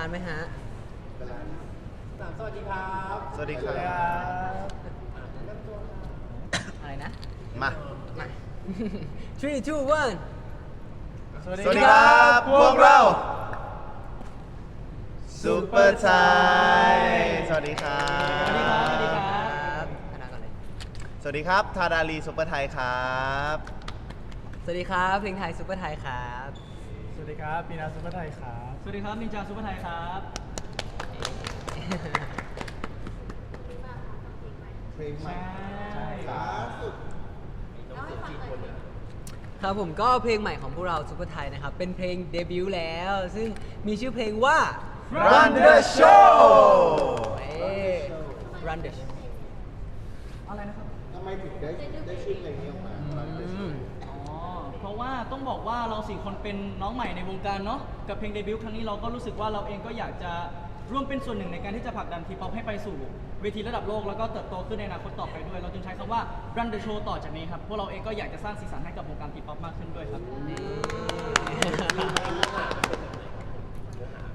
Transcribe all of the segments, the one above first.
างไหมครับบาลานซ์ไหมฮะ สามสวัสดีครับสวัสดีครับอะไรนะมามา three two one สวัสดีครับพวกเราซูเปอร์ไทยสวัสดีครับ สวัสดีครับ สวัสดีครับคณะก่อนเลย สวัสดีครับ ทาดาลีซูเปอร์ไทยครับ สวัสดีครับ เพลงไทยซุปเปอร์ไทยครับส วัสดีครับปีนาซุปเปอร์ไทยครับสวัสดีครับนินจาซุปเปอร์ไทยครับเพลงใหม่ใช่ครับผมก็เพลงใหม่ของพวกเราซุปเปอร์ไทยนะครับ เป็นเพลงเดบิวต์แล้ว ซึ่งมีชื่อเพลงว่า Run the show เอ้ย Run the show อะไรนะครับ ทำไมถึงได้ได้ชื่อเพลงนี้ออกมา อืม อ๋อ เพราะ ว่าต้องบอกว่าเราสี่คนเป็นน้องใหม่ในวงการเนาะกับเพลงเดบิวต์ครั้งนี้เราก็รู้สึกว่าเราเองก็อยากจะร่วมเป็นส่วนหนึ่งในการที่จะผลักดันทีป๊อปให้ไปสู่เวทีระดับโลกแล้วก็เติบโตขึ้นในอนาคตต่อไปด้วย เราจึงใช้คำว่า run the show ต่อจากนี้ครับ พวกเราเองก็อยากจะสร้างสีสันให้กับวงการทีป๊อปมากขึ้นด้วยครับ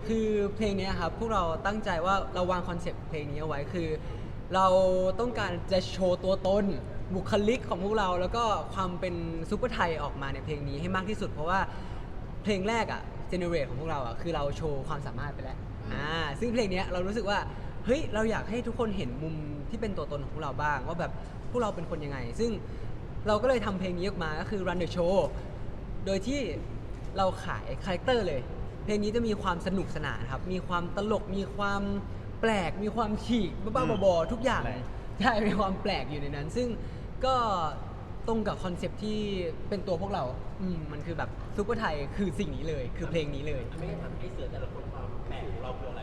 คือเพลงเนี้ยครับพวกเราตั้งใจว่าเราวางคอนเซปต์เพลงนี้เอาไว้คือ เราต้องการจะโชว์ตัวตน บุคลิกของพวกเราแล้วก็ความเป็นซูเปอร์ไทยออกมาในเพลงนี้ให้มากที่สุด เพราะว่าเพลงแรกอะเจเนเรตของพวกเราอะคือเราโชว์ความสามารถไปแล้วอ่าซึ่งเพลงเนี้ยเรารู้สึกว่าเฮ้ยเราอยากให้ทุกคนเห็นมุมที่เป็นตัวตนของพวกเราบ้าง ว่าแบบพวกเราเป็นคนยังไง ซึ่งเราก็เลยทำเพลงนี้ออกมาก็คือ Run the Show โดยที่เราขายคาแรคเตอร์เลย เพลงนี้จะมีความสนุกสนานครับ มีความตลก มีความแปลก มีความฉีกบ้าๆบอๆทุกอย่างแปลกใช่มีความแปลกอยู่ในนั้น ซึ่ง ก็ตรงกับคอนเซปต์ที่เป็นตัวพวกเรา อืมมันคือแบบซูเปอร์ไทยคือสิ่งนี้เลย คือเพลงนี้เลย ไม่ได้ทำให้เสือแต่ละคนความแปลกของเราคืออะไร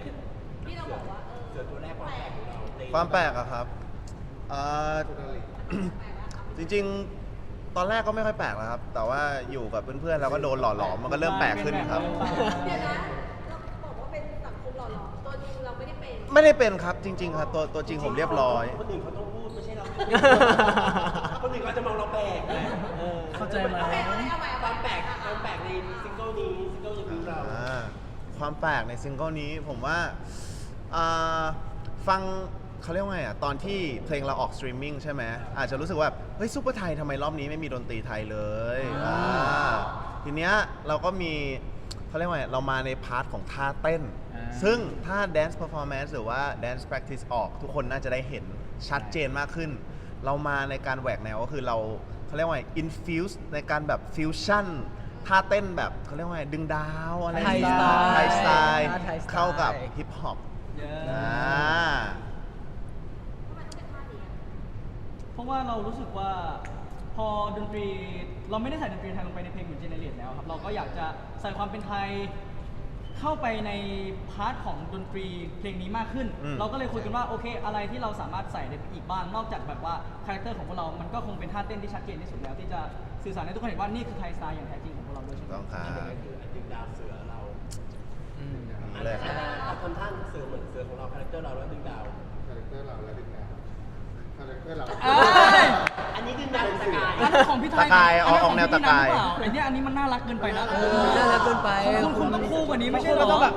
ที่เราบอกว่าเออเสือตัวแรกความแปลกของเราในความแปลกอะครับเอ่อจริงๆ ตอนแรกก็ไม่ค่อยแปลกแล้วครับ แต่ว่าอยู่กับเพื่อนๆ แล้วก็โดนหล่อหลอมมันก็เริ่มแปลกขึ้นครับ เดี๋ยวนะเราบอกว่าเป็นสังคมหล่อหลอมตัวจริงเราไม่ได้เป็น ไม่ได้เป็นครับจริง ๆ ครับ ตัวตัวจริงผมเรียบร้อย คนอื่นเขาต้องพูดไม่ใช่เรา คนอื่นเขาจะมองเราแปลกไงออเข้าใจไหมโอเคเอาใหม่เอาใหม่ความแปลกความแปลกในซิงเกิลนี้ซิงเกิลยังมีเรา อ่าความแปลกในซิงเกิลนี้ผมว่าอ่าฟังเขาเรียกว่าไงอะตอนที่เพลงเราออกสตรีมมิ่งใช่ไหมอาจจะรู้สึกว่า เฮ้ยซูเปอร์ไทยทำไมรอบนี้ไม่มีดนตรีไทยเลยอ่าทีเนี้ยเราก็มีเขาเรียกว่าไงเรามาในพาร์ทของท่าเต้นซึ่งถ้า dance performance หรือว่า dance practice ออกทุกคนน่าจะได้เห็นชัดเจนมากขึ้น เรามาในการแหวกแนวก็คือเราเขาเรียกว่าไง infuse ในการแบบ fusion ท่าเต้นแบบเขาเรียกว่าไงดึงดาวอะไรไทยสไตล์ไทยสไตล์ท่าไทยสไตล์ เข้ากับฮิปฮอปเยอะอ่าทำไมต้องเป็นท่านี้อะเพราะว่าเรารู้สึกว่าพอดนตรีเราไม่ได้ใส่ดนตรีไทยลงไปในเพลงเหมือนเจเนเรตแล้วครับเราก็อยากจะใส่ความเป็นไทย เข้าไปในพาร์ทของดนตรีเพลงนี้มากขึ้น อืม เราก็เลยคุยกันว่าโอเค อะไรที่เราสามารถใส่ได้อีกบ้างนอกจากแบบว่าคาแรคเตอร์ของพวกเรา มันก็คงเป็นท่าเต้นที่ชัดเจนที่สุดแล้วที่จะสื่อสารให้ทุกคนเห็นว่านี่คือไทยสไตล์อย่างแท้จริงของพวกเราด้วยถูใช่กไหมต้องครับดึงดาวเสือเราอืมนี่เลยครับเราทำท่าเสือเหมือนเสือของเราคาแรคเตอร์เราแล้วดึงดาวคาแรคเตอร์เราและดึงดาวคาแรคเตอร์เราเอ้ย อันนี้ดึงดาวเป็นสกาย อันนั้นของพี่ไทยตะกายอันนั้นออกแนวขงพี่ตะกายนัทหรือเปล่อันเนี้ยอันนี้มันน่ารักเกินไปนะเออน่ารักเกินไป คุณคุณต้องคู่กว่านี้ไม่ใช่เหรอต้องแบบ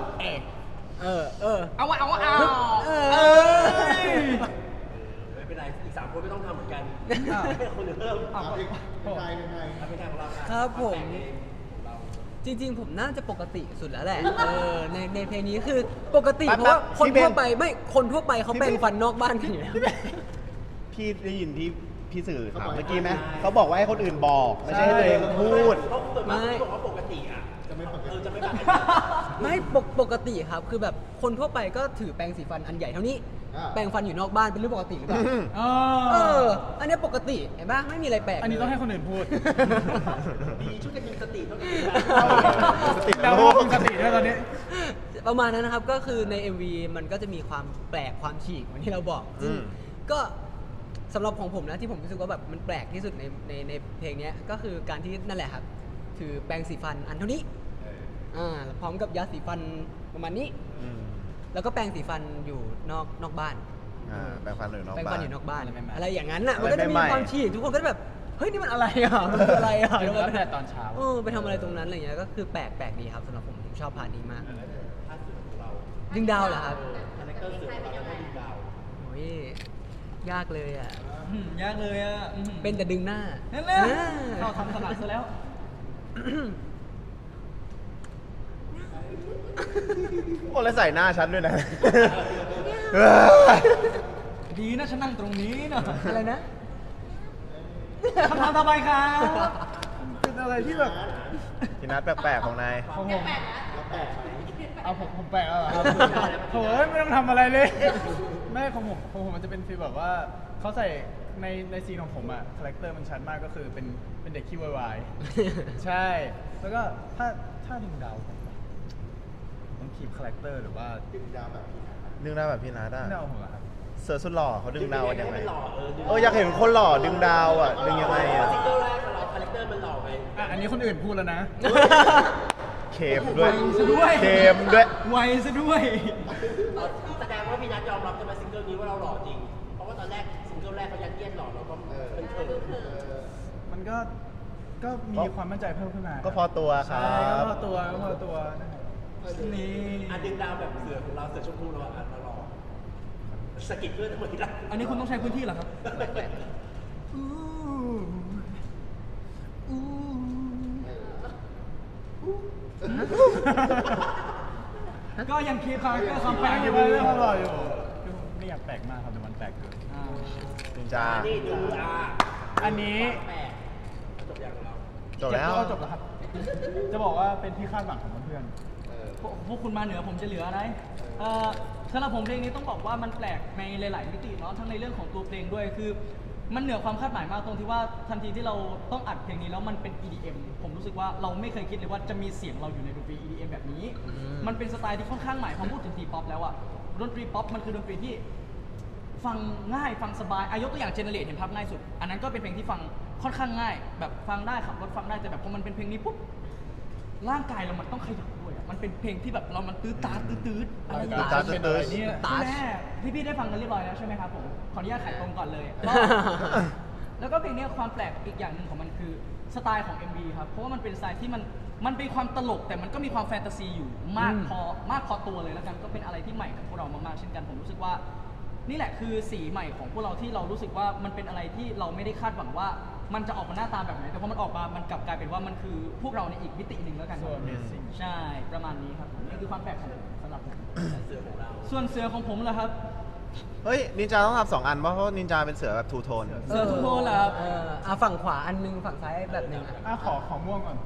เออ เออ เอาวะเอาวะเอาเออ เอ้ยไม่เป็นไรอีกสามคนไม่ต้องทำเหมือนกันอ้าวคนอื่นเพิ่มเอาเอาอีกเป็นไงเป็นไงเอาเป็นทางของเราะครับผมแปลกเองของเราจริงๆ ผมน่าจะปกติสุดแล้วแหละ เออ ในในเพลงนี้คือปกติแป๊บเพราะว่าแป๊บคนพี่เบนทั่วไปไม่ คนทั่วไปเขาพี่แปรงเบนฟันนอกบ้านกันอยู่แล้ว พี่ได้ยินที่พี่สื่อถามเขาบอกเมื่อกี้ไหมเขาบอกว่าให้คนอื่นบอก ไม่ใช่ให้ตัวเองพูดเขาเปิดมาไม่เขาบอกว่าปกติอะจะไม่ปกเอติอจะไม่แบบไม่ปกปกติครับ คือแบบคนทั่วไปก็ถือแปรงสีฟันอันใหญ่เท่านี้ อ่า แปรงฟันอยู่นอกบ้านเป็นเรื่องปกติหรือเปล่าเอเออ อ อันเนี้ยปกติเห็นปะไม่มีอะไรแปลกอันนี้ต้องให้คนอื่นพูดดีช่วยกันมีสติเท่านี้สติดาวโลกมีสติด้วยตอนนี้ ประมาณนั้นนะครับ ก็คือใน MV มันก็จะมีความแปลกความฉีกเหมือนที่เราบอกซึ่งอืม ก็ สำหรับของผมนะที่ผมรู้สึกว่าแบบมันแปลกที่สุดในในในเพลงเนี้ยก็คือการที่นั่นแหละครับถือแปรงสีฟันอันเท่านี้อ่าพร้อมกับยาสีฟันประมาณนี้ อืมแล้วก็แปรงสีฟันอยู่นอกนอกบ้าน อ่าแปรงฟันหรือนอกแปรงบ้าฟันน อยู่นอกบ้านอะไรใหม่ๆ อะไรอย่างนั้นน่ะอะไรมันก็จะมีใหม่ๆ ความฉีกทุกคนก็จะแบบเฮ้ยนี่มันอะไรอะมันคืออะไรอะแล้วแต่ตอนเช้า เออไปทำอะไรตรงนั้นอะไรเงี้ยก็คือแปลกแปลกดีครับสำหรับผมผมชอบพาร์ทนี้มากถ้าเสือดึงดาวเหรอครับ คาแรคเตอร์เสือของเราก็ดึงดาว โอ้ย ยากเลยอะ อืมยากเลยอะอืมเป็นแต่ดึงหน้านั่นแหละอ่าเราทำถนัดซะแล้ว โอ้แล้วใส่หน้าฉันด้วยนะ ดีนะฉันนั่งตรงนี้นะอะไรนะ คำถามต่อไปครับเป็นอะไรที่แบบพี่นัทแปลกๆของนาย ของผมเอาผมผมแปลกแล้วเหรอครับโถ่เอ้ยไม่ต้องทำอะไรเลย ไม่ของผมของผมมันจะเป็นฟีลแบบว่าเขาใส่ในในซีนของผมอะคาแรคเตอร์มันชัดมากก็คือเป็นเป็นเด็กขี้วายๆใช่ แล้วก็ถ้าถ้าดึงดาวผมต้องคีบคาแรคเตอร์หรือว่าดึงดาวแบบนี้นะดึงดาวแบบพี่นัทดึอะงดาวผมอะครับเสือสุดหล่อเขาดึงดาวกันยังไงให้มันหล่อเออดึงเอออยากเห็นคนหล่อดึงดาวอะดึงยังไงอะซิงเกิลแรกของเราคาแรคเตอร์มันหล่อไปอะอันนี้คนอื่นพูดแล้วนะ เค็มด้วยซะด้วย เค็มด้วย ไวซะด้วยแสด งว่าพี่นัทยอมรับจะมาซิงเกิลนี้ว่าเราหล่อจริง เพราะว่าตอนแรกซิงเกิลแรกเขายัดเยียดหล่อเราก็เป็นเขินมันก็ก็มีความมั่นใจเพิ่มขึ้นมาก็พอตัวครัใช่ก็บพอตัวก็พอตัวนะครับนี่อะดึงดาวแบบเสือของเราเสือชมพูเราอะเราหล่อสะกิดเพื่อนทั้งหมดที่รักอันนี้คุณต้องใช้พื้นที่เหรอครับ ก็ยังคีบคาแรคเตอร์ความแปลกอยู่ไม่ได้อร่อยอยู่คือผมไม่อยากแปลกมากครับแต่มันแปลกเกินอ่านินจานี่ดูอะอันนี้แปลกจบอย่างของเราจบแล้วจบแล้วครับ จะบอกว่าเป็นที่คาดหวังของเพื่อนพวกพวกคุณมาเหนือผมจะเหลืออะไรเอ่อสำหรับผมเพลงนี้ต้องบอกว่ามันแปลกในหลาย ๆ มิติเนาะทั้งในเรื่องของตัวเพลงด้วยคือ มันเหนือความคาดหมายมากตรงที่ว่าทันทีที่เราต้องอัดเพลงนี้แล้วมันเป็น EDM ผมรู้สึกว่าเราไม่เคยคิดเลยว่าจะมีเสียงเราอยู่ในดนตรี EDM แบบนี้มันเป็นสไตล์ที่ค่อนข้างใหม่พอพูดถึงทีป๊อปแล้วอะดนตรีป๊อปมันคือดนตรีที่ ฟังง่ายฟังสบายอายกตัวอย่างเจเนเรตเห็นภาพง่ายสุด อันนั้นก็เป็นเพลงที่ฟังค่อนข้างง่าย แบบฟังได้ขับรถฟังได้แต่แบบพอมันเป็นเพลงนี้ปุ๊บร่างกายเรามันต้องขยับด้วย มันเป็นเพลงที่แบบเรามันตื้อตาตื้อตื้ออะไรอย่างตื้เงี้อตายตื้อตื้อนี่ตาแม่พี่ๆได้ฟังกันเรียบร้อยแล้วใช่ไหมครับผมขออนุญาตขายตรงก่อนเลยก็ แล้วก็เพลงเนี้ยความแปลกอีกอย่างหนึ่งของมันคือสไตล์ของ MV ครับ เพราะว่ามันเป็นสไตล์ที่มันมันเป็นความตลกแต่มันก็มีความแฟนตาซีอยู่มากอืมพอมากพอตัวเลยแล้วกันก็เป็นอะไรที่ใหม่กับพวกเรามากๆเช่นกันผมรู้สึกว่า นี่แหละคือสีใหม่ของพวกเราที่เรารู้สึกว่ามันเป็นอะไรที่เราไม่ได้คาดหวังว่า มันจะออกมาหน้าตาแบบไหนแต่พอมันออกมา มันกลับกลายเป็นว่ามันคือพวกเราในอีกมิติหนึ่งแล้วกัน So amazing ใช่ประมาณนี้ครับผมนี่คือความแปลกของผมสำหรับผมเสือของเราส่วนเสือของผมล่ะครับ เฮ้ย นินจาต้องทำสองอัน เพราะเพราะนินจาเป็นเสือแบบทูโทน เสือทุกโทนเหรอครับ เอออะฝั่งขวาอันหนึงฝั่งซ้ายแบบหนึงอะอะขอขอม่วงก่อน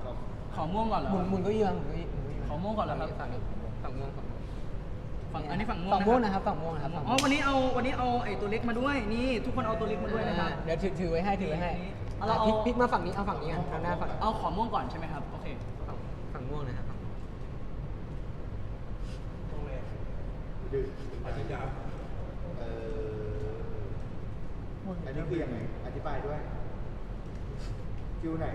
ขอม่วงก่อนเหรอหมุนหมุนเก็ยืนหมุนเก็ยืนขอม่วงก่อนเหรอครับ ฝั่งนี้ฝั่งม่วงฝั่งม่วงฝั่งอันนี้ฝั่งม่วงฝั่งม่วงนะครับฝั่งม่วงนะครับฝั่งอ๋อม่วงวันนี้เอาวันนี้เอาไอ้ตัวเล็กมาด้วยนี่ ทุกคนเอาตัวเล็กมาด้วยนะครับ เดี๋ยวถือถือไว้ให้ถือไว้ให้ นี่ เอาเอา พลิกพลิกมาฝั่งนี้เอาฝั่งนี้กันเอาหน้าฝั่งเอาขอม่วงก่อนใช่ไหมครับ โอเค ฝั่งฝั่งม่วงนะครับฝั่งม่วงดึงอาจารย์เอออันนี้คือยังไง อธิบายด้วย ฟิวไหน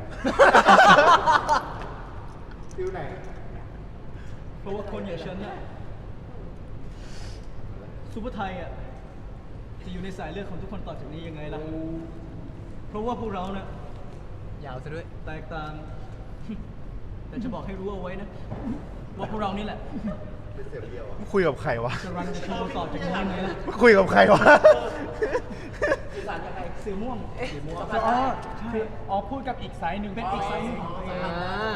ฟิวไหน เพราะว่าคนอย่างฉันเนี่ยซูเปอร์ไทยอะจะอยู่ในสายเลือดของทุกคนต่อจากนี้ยังไงล่ะเพ ราะว่าพวกเราเนี่ยยาวซะด้วย แตกต่าง แต่จะบอกให้รู้เอาไว้นะ ว่าพวกเรานี่แหละ เป็นเสียงเดียวอะคุยกับใครวะจะรันโชว์ต่อจากนี้ยังไงล่ะคุยกับใครวะ สื่อสารยังไง เสือม่วงสีม่วงอ๋อคืออ๋อพูดกับอีกไซส์หนึ่งเป็นอีกไซส์หนึ่ง อ่า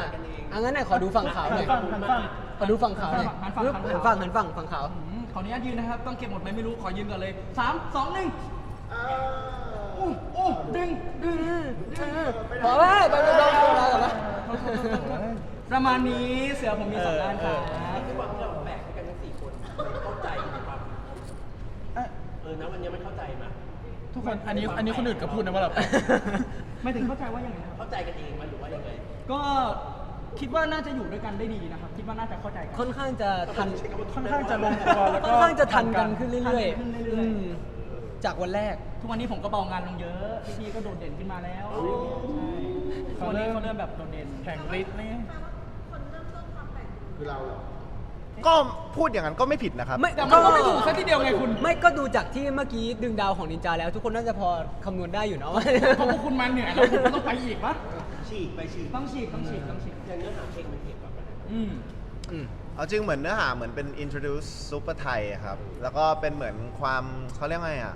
อังั้นไหนขอดูฝั่งขาวหน่อยหันฝั่งหันฝั่งขอดูฝั่งขาวหน่อยหันฝั่งปึ๊บหัหันนฝั่ฝั่งงหันฝั่งฝั่งขาว อืมขออนุญาตยืนนะครับ ต้องเก็บหมดไหมไม่รู้ ขอยืนก่อนเลยสามสองหนึ่งอู้ อู้ดึงดึงพอไหมไปไปลองดูเราก่อนนะประมาณนี้เสือผมมีสองด้านครับคือว่าเราแปลกกันทั้งสี่คนเข้าใจในความเอ้ยเออนะวันนี้มันเข้าใจไหมทุกคนอันนี้อันนี้คนอื่นก็พูดนะว่าเราแปลกไม่ถึงเข้าใจว่ายังไงครับเข้าใจกันเองไหมหรือว่ายังไงก็คิดว่าน่าจะอยู่ด้วยกันได้ดีนะครับ คิดว่าน่าจะเข้าใจกันค่อนข้างจะทันค่อนข้างจะลงตัวแล้วก็ค่อนข้างจะทันกันขึ้นเรื่อยเรื่อยๆ จากวันแรก ทุกวันนี้ผมก็เบางานลงเยอะ พี่ๆก็โดดเด่นขึ้นมาแล้วใช่ทุกวันนี้เขาเริ่มแบบโดดเด่นแข่งฤทธิ์นี่คนเริ่มต้นความแปลกคือเราเหรอก็พูดอย่างนั้นก็ไม่ผิดนะครับ ไม่แต่มันก็ไม่ถูกซะทีเดียวไงคุณ ไม่ก็ดูจากที่เมื่อกี้ดึงดาวของนินจาแล้ว ทุกคนน่าจะพอคำนวณได้อยู่เนาะเพราะพวกคุณมาเหนื่อยแล้วคุณก็ต้องไปอีกปะฉีกไปฉีกต้องฉีกต้องฉีกต้องฉีกอย่างเนื้อหาเพลงมันเกี่ยวกับอะไรอืมอืม เอาจริงเหมือนเนื้อหาเหมือนเป็น introduce ซูเปอร์ไทยครับ แล้วก็เป็นเหมือนความเขาเรียกไงอะ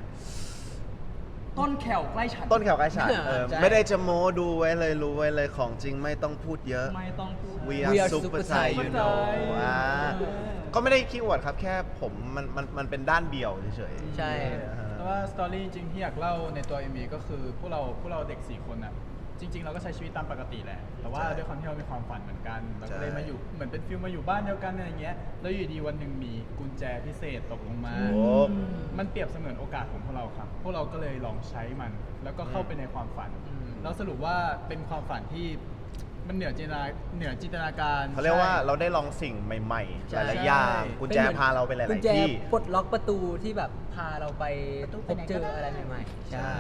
ต้นแขวใกล้ฉันต้นแขวกระฉาดเออใช่ ไม่ได้จะโม้ดูไว้เลยรู้ไว้เลยของจริงไม่ต้องพูดเยอะ ไม่ต้องพูด We We are are super super Thai Thai you Super know Thai อ่าเออก็ไม่ได้คีย์เวิร์ดครับแค่ผมมันมันมันเป็นด้านเดียวเฉยๆใช่แต่ว่าสตอรี่จริงๆที่อยากเล่าในตัว MV ก็คือพวกเราพวกเราเด็ก 4 คนน่ะ จริง ๆ เราก็ใช้ชีวิตตามปกติแหละ แต่ว่าใช่ด้วยความที่เรามีความฝันเหมือนกัน เราก็เลยใช่มาอยู่เหมือนเป็นฟิลมาอยู่บ้านเดียวกันอะไรอย่างเงี้ย แล้วอยู่ดีวันหนึ่งมีกุญแจพิเศษตกลงมา โอ้ มันเปรียบเสมือนโอกาสของพวกเราครับ พวกเราก็เลยลองใช้มัน แล้วก็เข้าไปในความฝัน อืม แล้วสรุปว่าเป็นความฝันที่มันเหนือจินตนาเหนือจินตนาการเขาเรียกว่าใช่ เราได้ลองสิ่งใหม่ใช่ๆหลายๆอย่างใช่ กุญแจพาเราไปหกุลาญยแจๆที่ ปลดล็อกประตูที่แบบพาเราไปพบเจออะไรใหม่ๆ ใช่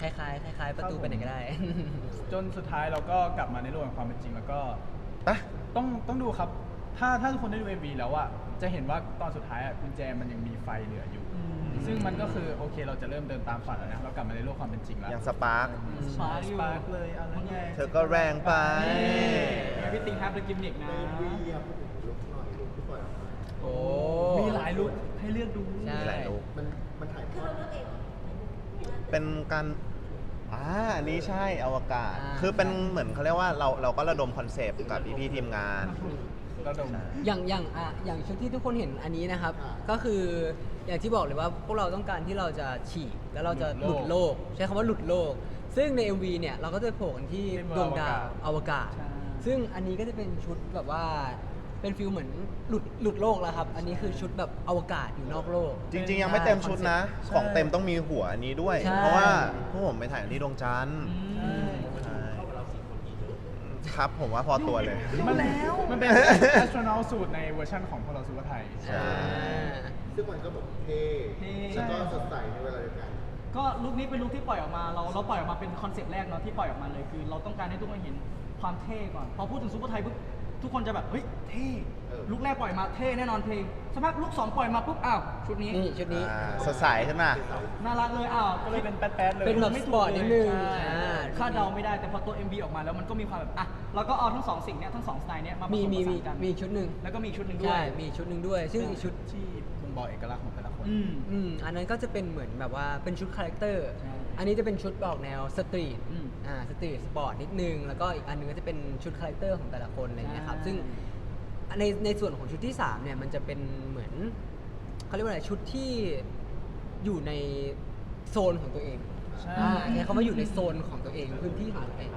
คล้ายๆคล้ายๆประตูไปไหนก็ได้ จนสุดท้ายเราก็กลับมาในโลกแห่งความเป็นจริงแล้วก็ปะต้องต้องดูครับ ถ้าถ้าทุกคนได้ดู MV แล้วอะจะเห็นว่าตอนสุดท้ายอะกุญแจมันยังมีไฟเหลืออยู่ ซึ่งมันก็คือโอเคเราจะเริ่มเดินตามฝันแล้วนะ เรากลับมาในโลกความเป็นจริงแล้วอย่างสปาร์ค สปาร์คอยู่ สปาร์คเลยอะไรไงเธอก็แรงไป พี่ติงครับเดอะกิมนิกนะในวีอะพูดถึงลุกหน่อยลุกที่ปล่อยออกมาโอ้มีหลายลุคให้เลือกดู ใช่มีหลายลุคมันมันถ่ายทคืออดเราเลือกเอง เหรอเป็นการอ่าอันนี้ใช่อวกาศ อ่า คือเป็นเหมือนเขาเรียกว่าเราเราก็ระดมคอนเซปต์กับพี่ๆทีมงานระดม อย่างอย่างอะอย่างชุดที่ทุกคนเห็นอันนี้นะครับ ก็คืออย่างที่บอกเลยว่าพวกเราต้องการที่เราจะฉีกแล้วเราจะหหลุลุดดโลโลก ก ใช้คำว่าหลุดโลก ซึ่งใน MV เนี่ยเราก็จะโผล่กันที่เป็นดวงดาวอวกาศใช่ซึ่งอันนี้ก็จะเป็นชุดแบบว่า เป็นฟิลเหมือนหลุดหลุดโลกแล้วครับ อันนี้คือชุดแบบอวกาศอยู่นอกโลก จริง ๆ ยังไม่เต็มชุดนะ ใช่ของเต็มต้องมีหัวอันนี้ด้วย ใช่ เพราะว่าพวกผมไปถ่ายกันที่ดวงจันทร์อืมใช่ครับผมว่าพอตัวเลย มันมันเป็น astronaut สูตรในเวอร์ชันของพวกเราสุภาไทยใช่ซึ่งมันก็แบบเท่เท่ แล้วก็สดใสในเวลาเดียวกัน ก็ลุคนี้เป็นลุคที่ปล่อยออกมาเราเราปล่อยออกมาเป็นคอนเซปต์แรกเนาะที่ปล่อยออกมาเลยคือ เราต้องการให้ทุกคนเห็นความเท่ก่อน พอพูดถึงซูเปอร์ไทยปุ๊บ ทุกคนจะแบบเฮ้ยเท่เออ ลุคแรกปล่อยมาเท่แน่นอนเพลงสักพักลุคสองปล่อยมาปุ๊บอ้าวชุดนี้นี่ชุดนี้ อ่าสดใสขึ้นมา น่ารักเลยอ้าวก็เลยเป็นแป๊ดๆเลยเป็นแบบไม่สถูปกอร์ตเลยนิดนึงใช่อ่า คาดเดาไม่ได้แต่พอตัว MV ออกมาแล้วมันก็มีความแบบอะเราก็เอาทั้งสองสิ่งเนี้ยทั้งสองสไตล์เนี้ยมาผมีสมมีผมีสานกันมีชุดหนึ่งแล้วก็มีอีกชุดหนึ่งด้วใช่ ยมีอีกชุดหนึ่งด้วย ซึ่งอีกชุด ที่บ่งบอกเอกลักษณ์ของแต่ละคน อืม อืมอันนั้นก็จะเป็นเหมือนแบบว่าเป็นชุดคาแรคเตอร์ ใช่ อันนี้จะเป็นชุดออกแนวสตรีท อืม อ่า สตรีทสปอร์ตนิดนึง แล้วก็อีกอันหนึงก็จะเป็นชุดคาแรคเตอร์ของแต่ละคนอะไรเงี้ยครับใช่ซึ่งในในส่วนของชุดที่3เนี่ยมันจะเป็นเหมือนเขาเรียกว่าอะไร ชุดที่อยู่ในโซนของตัวเองใช่ อ่าใช้คำว่าอยู่ในโซนของตัวเองพื้นที่ของตัวเอง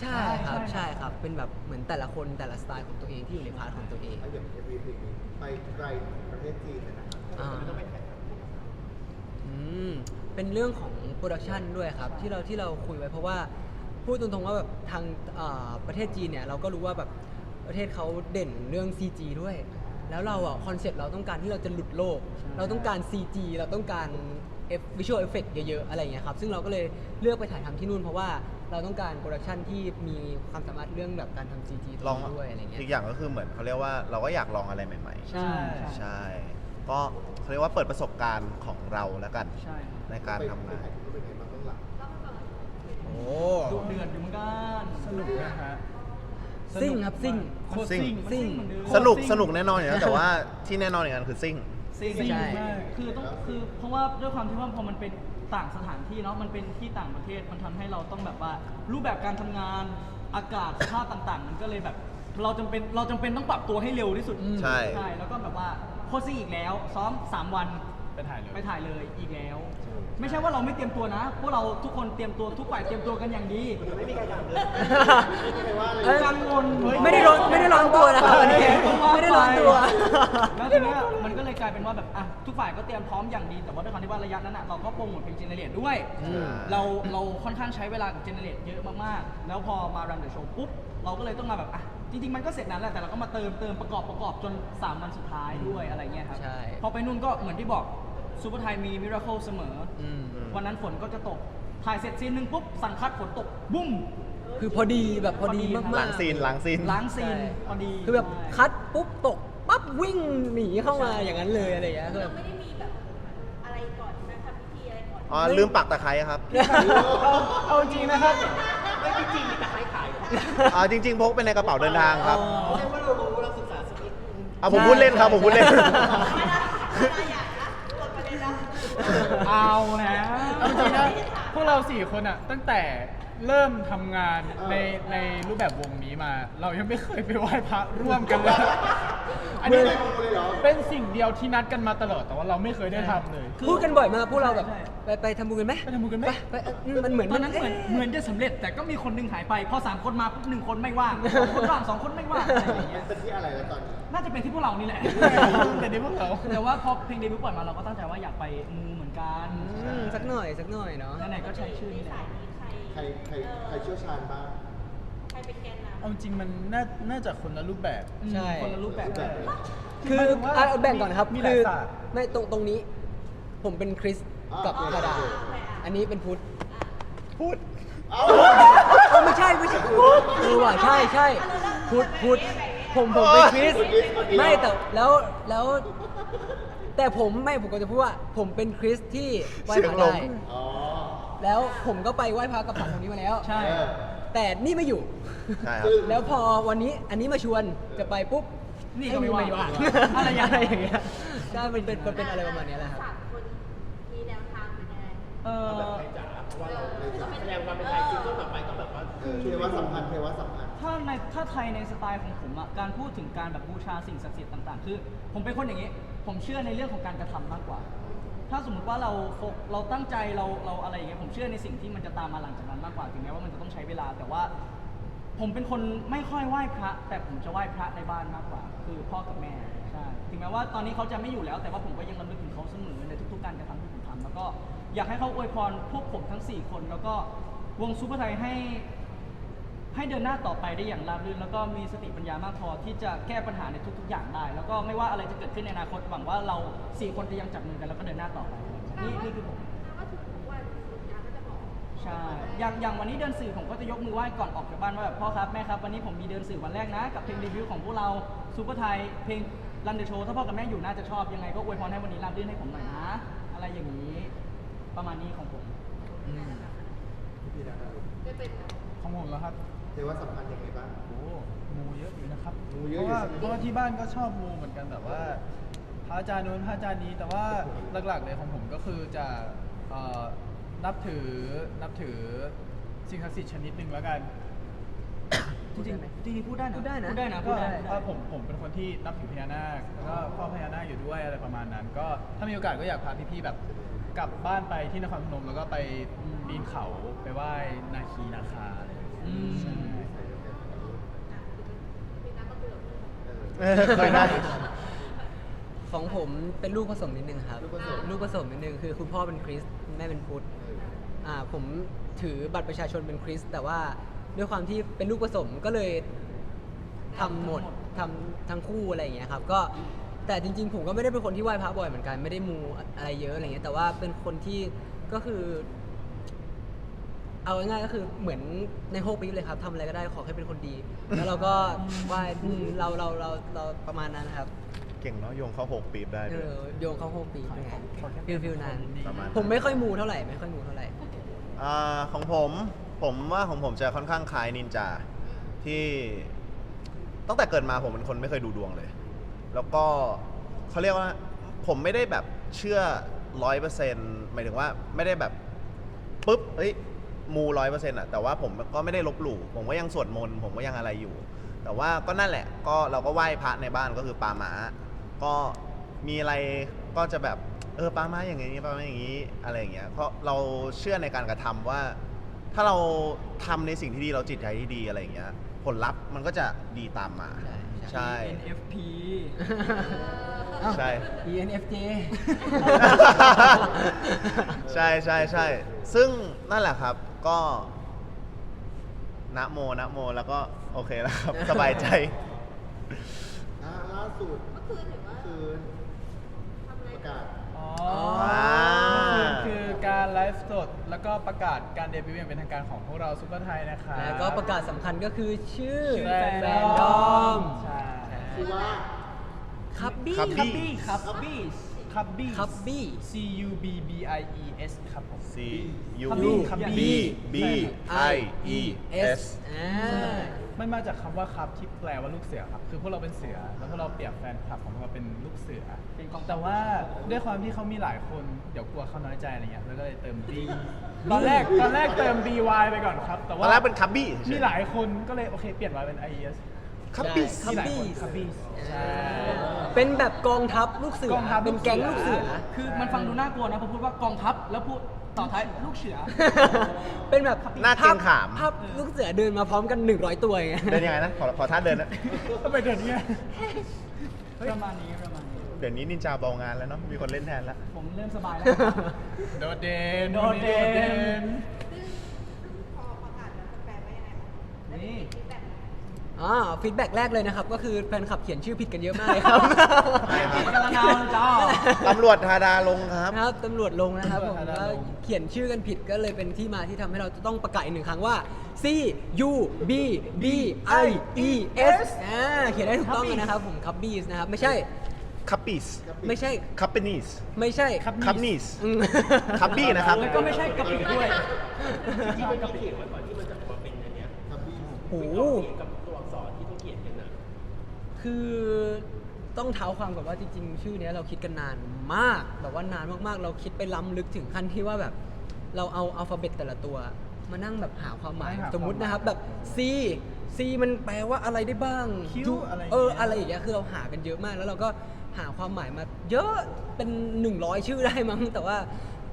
ใช่ครับ ใช่ใช่ครับ เป็นแบบเหมือนแต่ละคนแต่ละสไตล์ของตัวเองที่อยู่ในพาร์ทของตัวเองแล้วอย่างเอวีเพลงนี้ไปไกลถึงประเทศจีนเลยนะครับอ่ามันต้องไปถ่ายทำอืม เป็นเรื่องของโปรดักชันด้วยครับที่เราที่เราคุยไว้เพราะว่าพูดตรงๆว่าแบบทางเอ่อประเทศจีนเนี่ยเราก็รู้ว่าแบบประเทศเขาเด่นเรื่อง CG ด้วย แล้วเราอะคอนเซ็ปต์เราต้องการที่เราจะหลุดโลก เราต้องการ CG เราต้องการ Visual Effect เยอะๆ อะไรอย่างเงี้ยครับ ซึ่งเราก็เลยเลือกไปถ่ายทำที่นู่นเพราะว่าเราต้องการโปรดักชันที่มีความสามารถเรื่องแบบการทำ CG ตลรองงนี้ด้วยอะไรเงี้ยอีกอย่างก็คือเหมือนเขาเรียกว่าเราก็อยากลองอะไรใหม่ใช่ๆใช่ก็เขาเรียกว่าเปิดประสบการณ์ของเราแล้วกัน ใช่ครับ ในการทำไปงานถ่ายรูปเป็นไงบ้างเบื้องหลังโอ้ดุเดือดอยู่เหมือนกันสนุกนะฮะซิ่งครับซิ่ง โคตรซิ่ซิ่งงซิ่งเหมือนเดิม สนุกสนุกแน่นอนอยู่แล้วแต่ว่าที่แน่นอนอย่างนั้นคือซิ่ง ซิ่งใช่มากคือต้องคือเพราะว่าด้วยความที่ว่าพอมันเป็นต่างสถานที่เนาะมันเป็นที่ต่างประเทศมันทำให้เราต้องแบบว่า รูปแบบการทำงานอากาศสภาพต่างๆ มันก็เลยแบบ เราจำเป็นเราจำเป็นต้องปรับตัวให้เร็วที่สุดอืมใช่ใช่ แล้วก็แบบว่าโคตรซิ่งอีกแล้ว ซ้อม 3 วัน ไปถ่ายเลย ไปถ่ายเลยอีกแล้วไม่ใช่ว่าเราไม่เตรียมตัวนะ พวกเราทุกคนเตรียมตัวทุกฝ่ายเตรียมตัวกันอย่างดี ไม่มีใครถามเลยเอ้ยกังวลไม่ได้ร้อนไม่ได้ร้อนตัวนะครับวันนี้เฮ้ยไม่ได้ร้อนตัว แล้วทีเนี้ยมันก็เลยกลายเป็นว่าแบบอะทุกฝ่ายก็เตรียมพร้อมอย่างดี แต่ว่าด้วยความที่ว่าระยะนั้นอะเราก็โปรโมทเพลงเจเนเรตด้วย อืม เราเราค่อนข้างใช้เวลากับเจเนเรตเยอะมากๆ แล้วพอมารันเดอะโชว์ปุ๊บ เราก็เลยต้องมาแบบอะจริง ๆ มันก็เสร็จนั้นแหละแต่เราก็มาเติมเติมประกอบประกอบจน 3 วันสุดท้ายด้วยอะไรเงี้ยครับ ใช่ พอไปนู่นก็เหมือนที่บอก ซูเปอร์ไทยมีมิราเคิลเสมอออืมวันนั้นฝนก็จะตก ถ่ายเสร็จซีนหนึ่งปุ๊บ สั่งคัดฝนตก บุ้ม คือพอดีแบบพอดีพอดีครับมากๆล้างซีนล้างซีน ล้างซีนใช่ พอดีคือแบบใช่คัดปุ๊บตกปั๊บวิ่งหนีเข้ามาอย่างนั้นเลยอะไรอย่างเงี้ยคือแบเราบ ไม่ได้มีแบบอะไรก่อนนะทำพิธีอะไรก่อนอ๋อ ลืมปักตะไคร้ครับ เอาเอาจริงนะครับ ไม่จริงๆมีแต่ใครขายอ่าจริง ๆ พกไปในกระเป๋าเดินทางครับ ไม่ใช่ว่าเรารู้เราศึกษาสคริปต์อะผมพูดเล่นครับ ผมพูดเล่นเอาแล้ว เอาจริงๆนะพวกเราสี่คนอะตั้งแต่ เริ่มทำงานในในรูปแบบวงนี้มา เรายังไม่เคยไปไหว้พระร่วมกันเลยอันนี้เป็นสิ่งเดียวที่นัดกันมาตลอดแต่ว่าเราไม่เคยได้ทำเลยพูดกันบ่อยมากพวกเราแบบใช่ไปไปทำบุญกันไหมไปทำบุญกันไหม ไปเอออืมมันเหมือนตอนนั้นเหมือนอ๊ะเหมือนจะสำเร็จแต่ก็มีคนหนึงหายไปพอสามคนมาปุ๊บหนึ่งคนไม่ว่างสองคนว่างสองคนไม่ว่างอะไรอย่างเงี้ยเป็นที่อะไรแล้วตอนนี้ น่าจะเป็นที่พวกเรานี่แหละ แต่นี่พวกเรา แต่ว่าพอเพลงเดบิวต์ปล่อยมาเราก็ตั้งใจว่าอยากไปมูเหมือนกัน อืมสักหน่อยสักหน่อยเนาะ ไหนๆก็ใช้ชื่อนี่แหละ ใครใครใครเชี่ยวชาญบ้าง ใครเป็นแกนนำเอาจริงมันน่าน่าจะคนละรูปแบบใช่ คนละรูปแบบกันคือหมายถึงว่าอะเอาแบ่งก่อนนะครับมีหลายคือศาสตร์ ไม่ตรงตรงนี้ ผมเป็นคริสกับอ่าธาดาโอเคอันนี้เป็นพุทธพูดเออไม่ใช่ไม่ใช่เออว่ะใช่ใช่พุทธพุทธผมผมเป็นคริสพุทธคริสต์โอเคไม่แต่แล้วแล้ว แต่ผมไม่ผมก็จะพูดว่า ผมเป็นคริสที่ไหว้พระเสียงลได้งอ๋อ แล้วผมก็ไปไหว้พระกับสองคนนี้มาแล้ว ใช่ เออแต่นี่ไม่อยู่ ใช่ครับซึ่งแล้วพอวันนี้อันนี้มาชวนจะไปปุ๊บนี่ก็ไม่ว่างว่างอะไรอย่างอะไรเงี้ยอย่างเงี้ยใช่มันเป็นมันเป็นอะไรประมาณเนี้ยแหละครับ สามคนมีแนวทางเป็นยังไงเออแบบใครจ๋าเพราะว่าเราแสดงความเป็นไทยซิงเกิลต่อไปต้องแบบว่าเออเทวสัมพันธ์เทวสัมพันธ์ ถ้าในถ้าไทยในสไตล์ของผมอะการพูดถึงการแบบบูชาสิ่งศักดิ์สิทธิ์ต่างๆ คือ ผมเป็นคนอย่างนี้ ผมเชื่อในเรื่องของการกระทำมากกว่า ถ้าสมมติว่าเราโฟกเราตั้งใจเราเราอะไรอย่างเงี้ยผมเชื่อในสิ่งที่มันจะตามมาหลังจากนั้นมากกว่าถึงแม้ว่ามันจะต้องใช้เวลา แต่ว่าผมเป็นคนไม่ค่อยไหว้พระ แต่ผมจะไหว้พระในบ้านมากกว่า คือพ่อกับแม่ใช่ถึงแม้ว่าตอนนี้เขาจะไม่อยู่แล้ว แต่ว่าผมก็ยังรำลึกถึงเขาเสมอในทุกๆการกระทำที่ผมทำแล้วก็อยากให้เขาอวยพรพวกผมทั้ง 4 คน แล้วก็วงซูเปอร์ไทยให้ ให้เดินหน้าต่อไปได้อย่างราบรื่น แล้วก็มีสติปัญญามากพอที่จะแก้ปัญหาในทุก ๆ อย่างได้ แล้วก็ไม่ว่าอะไรจะเกิดขึ้นในอนาคตหวังว่าเราสี่คนจะยังจับมือกันแล้วก็เดินหน้าต่อไปนี่นี่คือผมถ้าว่าถึงวันสุดท้ายก็จะบอกใช่อย่างอย่างวันนี้เดินสื่อผมก็จะยกมือไหว้ก่อนออกจากบ้านว่าแบบพ่อครับแม่ครับวันนี้ผมมีเดินสื่อวันแรกนะ กับเพลงเดบิวต์ของพวกเราซูเปอร์ไทยเพลงรันเดอร์โชว์ถ้าพ่อกับแม่อยู่น่าจะชอบยังไงก็อวยพรให้วันนี้ราบรื่นให้ผมหน่อยนะ อะไรอย่างนี้ประมาณนี้ของผมได้เป็นของผมแล้วครับ เทวสัมพันธ์ยังไงบ้าง โอ้มูเยอะอยู่นะครับมูเยเพอะราะอยู่ใช่ไหมว่าเพราะว่าที่บ้านก็ชอบมูเหมือนกันแบบว่าพระอาจารย์นู้นพระอาจารย์นี้แต่ว่าหลักๆเลยของผมก็คือจะเอ่อนับถือนับถือสิ่งศักดิ์สิทธิ์ชนิดหนึ่งแล้วกันจริงๆจริงๆพูดได้นะพูดได้นะพูดได้นะก็พูดได้พูดได้ ว่าผมผมเป็นคนที่นับถือพญานาคแล้วก็พ่อพญานาคอยู่ด้วยอะไรประมาณนั้น ก็ถ้ามีโอกาสก็อยากพาพี่ๆแบบกลับบ้านไปที่นครพนมแล้วก็ไปปีนเขาไปไหว้นาคีนาคาอะไร อย่างเงี้ยอืมใช่มีน้ำก็คือเออเคยได้ของผมเป็นลูกผสมนิดนึงครับ ลูกผสม ลูกผสมนิดนึงคือคุณพ่อเป็นคริสต์คุณแม่เป็นพุทธ อ่าผมถือบัตรประชาชนเป็นคริสต์แต่ว่าด้วยความที่เป็นลูกผสมก็เลยทำหมดทำทั้งคู่อะไรอย่างเงี้ยครับก็แต่จริง ๆ ผมก็ไม่ได้เป็นคนที่ไหว้พระบ่อยเหมือนกันไม่ได้มูอะไรเยอะอะไรเงี้ยแต่ว่าเป็นคนที่ก็คือ เอาง่ายๆก็คือเหมือนในโฮปีเลยครับทำอะไรก็ได้ขอให้เป็นคนดี แล้วเราก็ไหว้อืมเราเราเราเราประมาณนั้นนะครับเก่งเนาะโยงเข้าหกปีบได้เอด้วย อโยงเข้าโฮปีเป็นไงขอแค่ฟิลฟิลนั้นประมาณนั้น ผมไม่ค่อยมูเท่าไหร่ไม่ค่อยมูเท่าไหร่ อ่าของผมผมว่าของผมจะค่อนข้างคล้ายนินจาที่ตั้งแต่เกิดมาผมเป็นคนไม่เคยดูดวงเลย แล้วก็เขาเรียกว่าผมไม่ได้แบบเชื่อร้อยเปอร์เซ็นต์หมายถึงว่าไม่ได้แบบปุ๊บเอ้ย มูร้อยเปอร์เซ็นต์อะแต่ว่าผมก็ไม่ได้ลบหลู่ผมก็ยังสวดมนต์ผมก็ยังอะไรอยู่ แต่ว่าก็นั่นแหละก็เราก็ไหว้พระในบ้านก็คือปาหมาก็มีอะไรก็จะแบบเออปาหมาอย่างนี้ปาหมาอย่างนี้อะไรอย่างเงี้ยเพราะเราเชื่อในการกระทำว่า ถ้าเราทำในสิ่งที่ดีเราจิตใจที่ดีอะไรอย่างเงี้ยผลลัพธ์มันก็จะดีตามมาใช่ใช่ NFP ใช่ ENFJ ใช่ใช่ใช่ซึ่งนั่นแหละครับ ก็นะโมนะโมแล้วก็โอเคแล้วครับ สบายใจ อ่าล่าสุดเมื่อคืนเห็นว่าคือทำอะไรประกาศ อ๋ออ่าคือคือการไลฟ์สด แล้วก็ประกาศการเดบิวต์อย่างเป็นทางการของพวกเราซุปเปอร์ไทยนะคะแล้วก็ประกาศสำคัญก็คือชื่อชื่อแฟแฟนนดดออมมใช่คือว่า คับบี้คับบี้ครับบี้ Cubbies Cubby C U B B I E S ครับผม C U Cubby B B I E S อ่า มันมาจากคำว่าครับที่แปลว่าลูกเสือครับ คือพวกเราเป็นเสือ แล้วพวกเราเปรียบแฟนคลับของพวกเราเป็นลูกเสือเป็นกองทัพแต่ว่าด้วยความที่เขามีหลายคนเดี๋ยวกลัวเขาน้อยใจอะไรเงี้ยแล้วก็เลยเติม B ตอนแรกตอนแรกเติม B Y ไปก่อนครับ แต่ตอว่านแรกเป็นคับบี้มีหลายคนก็เลยโอเคเปลี่ยนมาเป็น I E S คับบี้ใช่มีหลายคน Cubbies Cubbies ใช่ เป็นแบบกองทัพลูกเสือกองทัพเป็นแก๊งลูลูกกเสืเสืออคือมันฟังดูน่ากลัวนะพอพูดว่ากองทัพแล้วพูด ต่อท้ายลูกเสือ เป็นแบบหน้าเกรงขาม ภาพลูกเสือเดินมาพร้อมกัน 100 ตัวอย่างเงี้ยเดินยังไงนะ ขอขอท่าเดินนะ ทำไมเดี๋ยวนี้ประมาณนี้ประมาณนี้ เดี๋ยวนี้นินจาเบางานแล้วเนาะ มีคนเล่นแทนแล้ว ผมเริ่มสบายแล้ว โดดเด่นโดดเด่น พอประกาศแล้วแฟนๆว่ายังไงบ้างนี่ฟีดแบ็ก อ่าฟีดแบ็กแรกเลยนะครับ ก็คือแฟนคลับเขียนชื่อผิดกันเยอะมากเลยครับผิดกันละนาวจ้าตำรวจธาดาลงครับ นะครับตำรวจลงนะครับผมตำรวจก็ลงเขียนชื่อกันผิดก็เลยเป็นที่มาที่ทำให้เราจะต้องประกาศอีกหนึ่งครั้งว่า C U B B I E S อ่าเขียนได้ถูกต้องนะครับผมคับบี้นะครับ ไม่ใช่คับบี้ไม่ใช่คับเปนีสไม่ใช่คับนีสอืม คับบี้นะครับ แล้วก็ไม่ใช่กะปิด้วย ที่มันมีเขียนไว้ก่อนที่มันจะมาเป็นอันเนี้ยโอ้โห คือต้องเท้าความกับว่าจริงๆ ชื่อเนี้ยเราคิดกันนานมากแบบว่านานมากๆ เราคิดไปล้ำลึกถึงขั้นที่ว่าแบบ เราเอาอัลฟาเบตแต่ละตัว มานั่งแบบหาความหมาย หาความหมายสมมุตินะครับแบบ C C มันแปลว่าอะไรได้บ้าง Q อะไรอย่างเงี้ย เอออะไรอย่างเงี้ยคือเราหากันเยอะมาก แล้วเราก็หาความหมายมาเยอะเป็น 100 ชื่อได้มั้ง แต่ว่า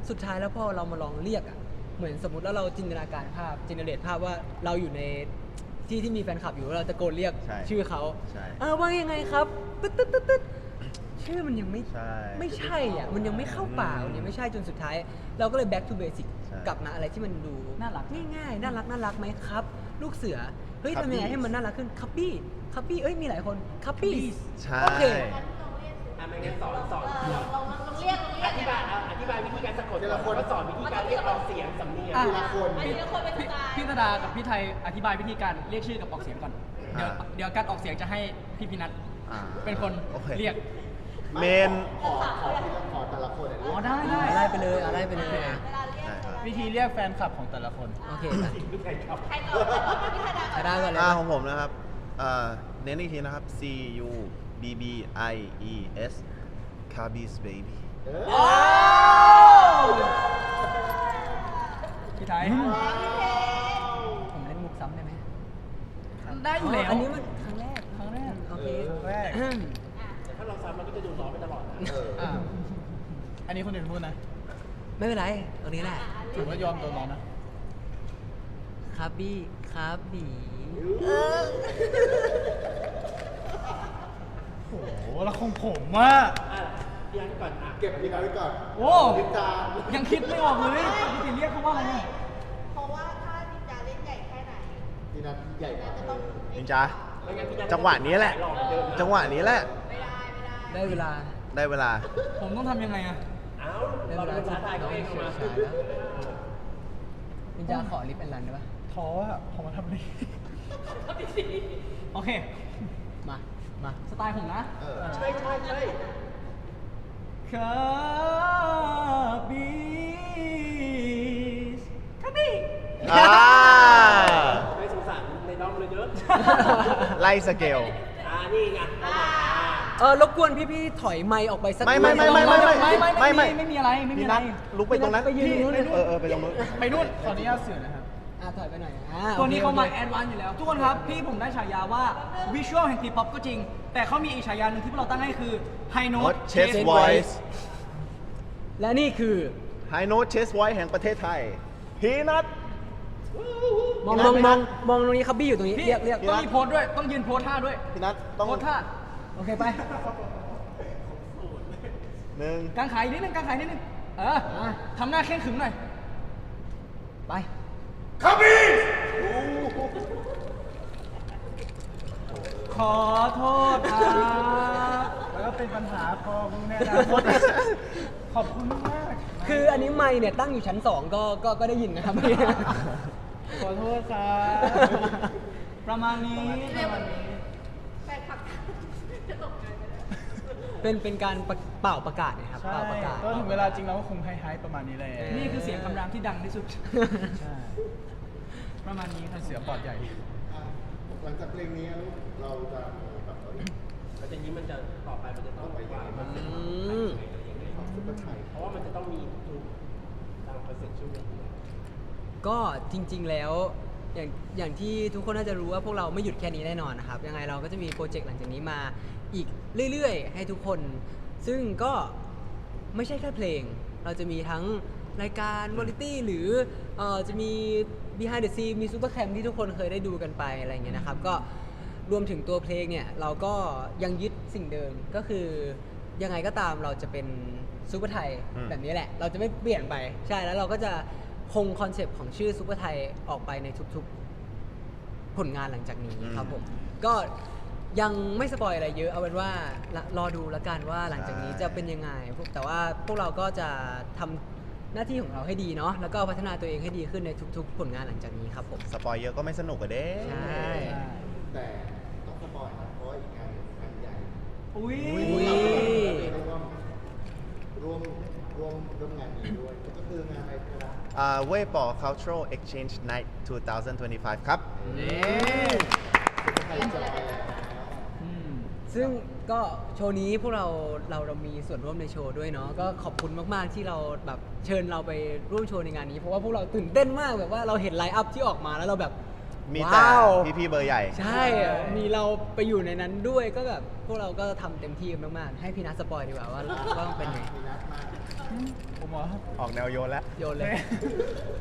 สุดท้ายแล้วพอเรามาลองเรียกอะเหมือนสมมติว่าเราจินตนาการภาพจินเนเรตภาพว่าเราอยู่ใน ที่ที่มีแฟนคลับอยู่แล้วเราตะโกนเรียกใช่ชื่อเขาใช่ เออว่ายังไงครับตึ๊ดตึ๊ดตึ๊ดตึ๊ดชื่อมันยังไม่ใช่ ไม่ใช่อะมันยังไม่เข้าปากอืมมันยังไม่ใช่จนสุดท้าย เราก็เลย back to basic ใช่กลับมาอะไรที่มันดูน่ารัก ง่ายๆน่ารักน่ารักไหมครับ ลูกเสือเฮ้ยครับทำยังไงพี่ให้มันน่ารักขึ้นคับบี้คับบี้เอ้ยมีหลายคนคับบี้ใช่ โอเค อะไม่งั้นสอนสอนเออลองลองลอง เรียกลองเรีอยกธิบายอะอธิบายวิธีการสะกดก่อนแล้วก็สอนวิธีการเรียกออกเสียงสำเนียง อะ ทีละคน อันนี้คนเป็นสไตล์พี่ธดากับพี่ไทยอธิบายวิธีการเรียกชื่อกับออกเสียงก่อน เดี๋ยวอ่า เดี๋ยวการออกเสียงจะให้พี่พินัทอ่าเป็นคนโอเคเรียก เมน ขอขอทีละขอแต่ละคนอะอ๋อได้ได้อะไรไปเลยอะไรไปเลยอะเวลาเรียกใช่ครับวิธีเรียกแฟนคลับของแต่ละคน โอเคอะใครก่อนพี่ธดาใครได้ก่อนเลยอ่าของผมนะครับเอ่อเน้นอีกทีนะครับ C U B B I E S c a b i s baby พี่ไทยผมเล่นมุกซ้ำได้ไหมได้อยู่แล้วอันนี้มันครั้งแรก ครั้งแรก โอเคครั้งแรก แต่ถ้าเราซ้ำมันก็จะดูน้อยไปตลอดนะอะอันนี้คนอื่นพูดนะ ไม่เป็นไร ตรงนี้แหละถือว่ายอมตัวน้องนะ ครับบี้ ครับบีโอ้โหแล้วของผมว่าอะ พี่อันก่อนอะเก็บอันนี้ไว้ก่อนโอ้นิจายังคิดไม่ออกเลยพี่ติเรียกเขาว่าอะไรเนี่ยเพราะว่าถ้านินจาเล่นใหญ่แค่ไหนทีนั้นใหญ่กว่าจะต้องนินจาไม่งั้นพี่นัทจังหวะนี้แหละหลอกเหมือนเดิมนะจังหวะนี้แหละไม่ได้ไม่ได้ได้เวลา ได้เวลา ผมต้องทำยังไงอะเอ้าได้เราเวลาเป็นที่ท้าทายเขาเองมาใช่แล้วนินจาขอลิฟต์แอนลันได้ปะท้ออะผมมาทำนี่โอเค มา มา สไตล์ผมนะเออใช่ใช่ใช่ คาบีสคาบีอ่าไม่สงสารในน้องเลยเยอะ ไล่สเกล อ่า นี่ไงอ่าเออรบกวนพี่ๆถอยไมค์ออกไปสักไม่ไม่ไม่ไม่ไม่ไม่ ไม่ไม่ไม่ไม่ไม่มีอะไรไม่มีพี่อะไรนัทลุกไปตรงนั้นไปยืนตรงนู้นเลยเออเออไปตรงนู้น ไปนู่นขออนุญาตสื่อนะครับ อะถอยไปหน่อยอ่าตัวนี้โอคเขามาโอค แอดวานซ์อยู่แล้ว ทุกคนครับ พี่ผมได้ฉายาว่าวิชวลแห่งทีป๊อปก็จริง แต่เขามีอีกฉายาหนึ่งที่พวกเราตั้งให้คือไฮโน้โน้ตตเชสไวส์และนี่คือ ไฮโน้ตเชสไวส์แห่งประเทศไทยพีนัท มองพี่มนัองทมองมองตรงนี้ครับบี้อยู่ตรงนี้พี่เรียกเรียกต้องมีโพสด้วย ต้องยืนโพสท่าด้วยพีนัทต้องโพสท่าโอเคไปหนึ่งกางขายนิดนึงกางขายนิดนึงเอออะทำหน้าเข่งขรึมหน่อยไป ขอโทษครับ แล้วก็เป็นปัญหาพอมึงแน่นะคตขอบคุณมากคืออันนี้ไมค์เนี่ยตั้งอยู่ชั้นสองก็ก็ก็ได้ยินนะครับพี่ขอโทษครับประมาณนี้เรียกวันนี้แฟนคลับจะตกใจไหมเนี่ยเป็นเป็นการประเป่าประกาศนะครับใช่เป่าประกาศ ก็ถึงเวลาจริงเราก็คงไฮๆประมาณนี้แหละเออนี่คือเสียงคำรามที่ดังที่สุด ใช่ประมาณนี้ครับเสือปอดใหญ่อะ หลังจากเพลงนี้เราจะมีแบบเอ้ยแล้วทีนี้มันจะต่อไปมันจะต้องไปว่ามันอืมของซุปเปอร์ไทยเพราะว่ามันจะต้องมีทุกตามคอนเซ็ปต์ช่วงนี้ก็จริง ๆ แล้วอย่างอย่างที่ทุกคนน่าจะรู้ว่าพวกเราไม่หยุดแค่นี้แน่นอนนะครับ ยังไงเราก็จะมีโปรเจกต์หลังจากนี้มาอีกเรื่อย ๆ ให้ทุกคน ซึ่งก็ไม่ใช่แค่เพลง เราจะมีทั้ง รายการวอลิตี้หรือเออจะมี behind the scene มีซูเปอร์แคมที่ทุกคนเคยได้ดูกันไปอะไรอย่างเงี้ยนะครับ ก็รวมถึงตัวเพลงเนี่ย เราก็ยังยึดสิ่งเดิมก็คือยังไงก็ตามเราจะเป็นซูเปอร์ไทยอืม แบบนี้แหละ เราจะไม่เปลี่ยนไปใช่แล้วเราก็จะคงคอนเซปต์ของชื่อซูเปอร์ไทยออกไปในทุกๆ ผลงานหลังจากนี้ครับผม ก็ยังไม่สปอยอะไรเยอะเอาเป็นว่าละรอดูแล้วกันว่าหลังจากนี้จะเป็นยังไงพวกแต่ว่าพวกเราก็จะทำ หน้าที่ของเราให้ดีเนาะแล้วก็พัฒนาตัวเองให้ดีขึ้นในทุกๆ ผลงานหลังจากนี้ครับผม สปอยเยอะก็ไม่สนุกอะเด้ใช่ แต่ต้องสปอยนะเพราะว่าอีกงานหนึ่งงานใหญ่อุ้ยอุ๊ยเราร่วมร่วมร่วมร่วมงานนี้ด้วยก็คืองานอะไรครับอ่าเว่ยปอ cultural exchange night 2025 ครับซุปเปอร์ไทยจอยแล้วอืม ซึ่งก็โชว์นี้พวกเราเราเรามีส่วนร่วมในโชว์ด้วยเนาะก็ขอบคุณมากๆที่เราแบบเชิญเราไปร่วมโชว์ในงานนี้ เพราะว่าพวกเราตื่นเต้นมากแบบว่าเราเห็นไลน์อัพที่ออกมาแล้วเราแบบมีแต่ว้าว พี่ๆเบอร์ใหญ่ ใช่อะมีเราไปอยู่ในนั้นด้วยก็แบบพวกเราก็ทำเต็มที่กันมากๆ ให้พี่นัทสปอยดีกว่าว่าว่าต้องเป็นไงมีนัดมาผมว่าออกแนวโยนแล้ว โยนเลย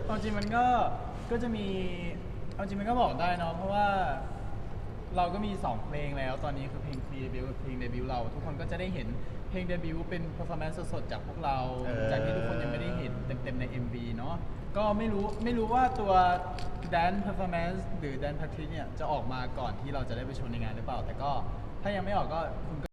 เอาจริงมันก็ก็จะมีเอาจริงมันก็บอกได้เนาะเพราะว่า เราก็มี 2 เพลงแล้ว ตอนนี้คือเพลงพรีเดบิวต์กับเพลงเดบิวต์เรา ทุกคนก็จะได้เห็นเพลงเดบิวต์เป็น performance สดๆจากพวกเรา เออ จากที่ทุกคนยังไม่ได้เห็นเต็มๆใน MV เนาะก็ไม่รู้ไม่รู้ว่าตัว dance performance หรือ dance practice เนี่ยจะออกมาก่อนที่เราจะได้ไปชมในงานหรือเปล่า แต่ก็ถ้ายังไม่ออกก็คุณก็